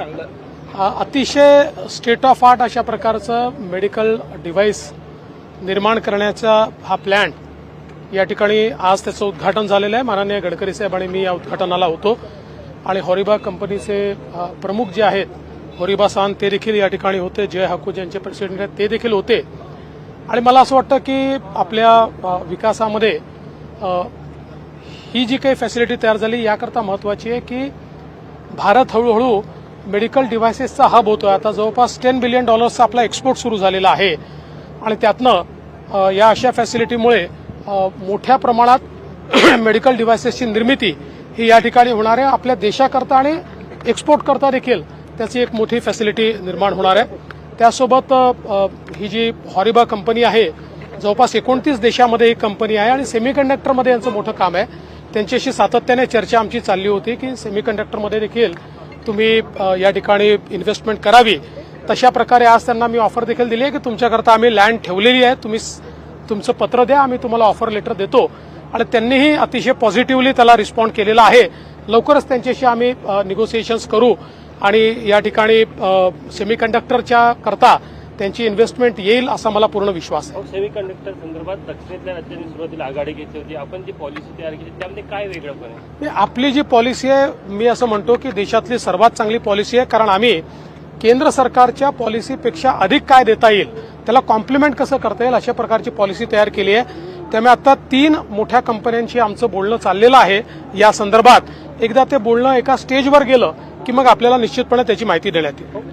चांगलं. अतिशय state of art अशा प्रकारचं मेडिकल डिव्हाइस निर्माण करण्याचा हा प्लॅन या ठिकाणी आज त्याचं उद्घाटन झालेलं आहे. माननीय गडकरी साहेब आणि मी या उद्घाटनाला होतो. आणि हॉरिबा कंपनीचे प्रमुख जे आहेत हॉरिबा सान ते देखील या ठिकाणी होते. जय हाकू ज्यांचे प्रेसिडेंट आहेत ते देखील होते. आणि मला असं वाटतं की आपल्या विकासामध्ये ही जी काही फॅसिलिटी तयार झाली याकरता महत्वाची आहे की भारत हळूहळू मेडिकल डिव्हायसेसचा हब आहे आता जवळपास टेन बिलियन डॉलर्सचा आपला एक्सपोर्ट सुरू झालेला आहे. आणि त्यातनं या अशा फॅसिलिटीमुळे मोठ्या प्रमाणात मेडिकल डिव्हायसेसची निर्मिती ही या ठिकाणी होणार आहे. आपल्या देशाकरता आणि एक्सपोर्ट करता देखील त्याची एक मोठी फॅसिलिटी निर्माण होणार आहे. त्यासोबत ही जी हॉरिबा कंपनी आहे जवळपास एकोणतीस देशामध्ये ही कंपनी आहे आणि सेमीकंडक्टरमध्ये यांचं मोठं काम आहे. त्यांच्याशी सातत्याने चर्चा आमची चालली होती की सेमीकंडक्टरमध्ये देखील तुम्ही या ठिकाणी इन्व्हेस्टमेंट करावी. तशा प्रकारे आज त्यांना मी ऑफर देखील दिली आहे की तुमच्याकरता आम्ही लँड ठेवलेली आहे. तुम्ही तुमचं पत्र द्या आम्ही तुम्हाला ऑफर लेटर देतो. आणि त्यांनीही अतिशय पॉझिटिव्हली त्याला रिस्पॉन्ड केलेला आहे. लवकरच त्यांच्याशी आम्ही निगोसिएशन्स करू. आणि या ठिकाणी सेमीकंडक्टरच्या करता त्यांची इन्व्हेस्टमेंट येईल असा मला पूर्ण विश्वास आहे. सेमी कंडक्टर संदर्भात दक्षिणेतल्या राज्यांनी सुरुवातीला आघाडी घेतली होती. आपण जी पॉलिसी तयार केली त्यामध्ये काय वेगळं आपली जी पॉलिसी आहे मी असं म्हणतो की देशातली सर्वात चांगली पॉलिसी आहे. कारण आम्ही केंद्र सरकारच्या पॉलिसीपेक्षा अधिक काय देता येईल त्याला कॉम्प्लिमेंट कसं करता येईल अशा प्रकारची पॉलिसी तयार केली आहे. त्यामुळे आता तीन मोठ्या कंपन्यांशी आमचं बोलणं चाललेलं आहे. या संदर्भात एकदा ते बोलणं एका स्टेजवर गेलं की मग आपल्याला निश्चितपणे त्याची माहिती देण्यात येईल.